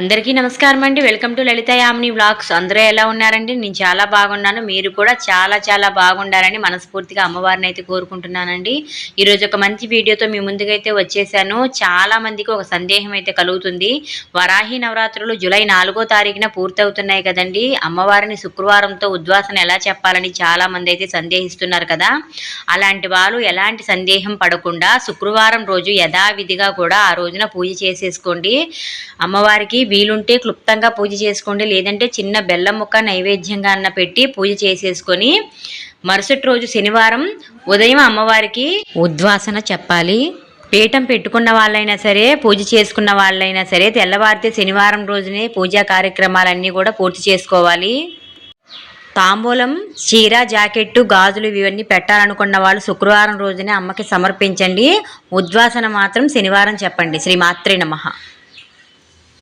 అందరికీ నమస్కారం అండి. Welcome to Lalitha Yamini vlogs. అందరూ ఎలా ఉన్నారండి? నేను చాలా బాగున్నాను. మీరు కూడా చాలా చాలా బాగుండాలని మనస్ఫూర్తిగా అమ్మవారిని అయితే కోరుకుంటున్నానండి. ఈరోజు ఒక మంచి వీడియోతో మీ ముందుకైతే వచ్చేసాను. చాలా మందికి ఒక సందేహం అయితే కలుగుతుంది. వరాహి నవరాత్రులు జూలై నాలుగో తారీఖున పూర్తవుతున్నాయి కదండి. అమ్మవారిని శుక్రవారంతో ఉద్వాసన ఎలా చెప్పాలని చాలా మంది అయితే సందేహిస్తున్నారు కదా. అలాంటి వాళ్ళు ఎలాంటి సందేహం పడకుండా శుక్రవారం రోజు యథావిధిగా కూడా ఆ రోజున పూజ చేసేసుకోండి. అమ్మవారికి వీలుంటే క్లుప్తంగా పూజ చేసుకోండి. లేదంటే చిన్న బెల్లం ముక్క నైవేద్యంగా అన్న పెట్టి పూజ చేసేసుకొని మరుసటి రోజు శనివారం ఉదయం అమ్మవారికి ఉద్వాసన చెప్పాలి. పీఠం పెట్టుకున్న వాళ్ళైనా సరే పూజ చేసుకున్న వాళ్ళైనా సరే తెల్లవారితే శనివారం రోజునే పూజా కార్యక్రమాలన్నీ కూడా పూర్తి చేసుకోవాలి. తాంబూలం చీర జాకెట్టు గాజులు ఇవన్నీ పెట్టాలనుకున్న వాళ్ళు శుక్రవారం రోజునే అమ్మకి సమర్పించండి. ఉద్వాసన మాత్రం శనివారం చెప్పండి. శ్రీ మాత్రే నమః.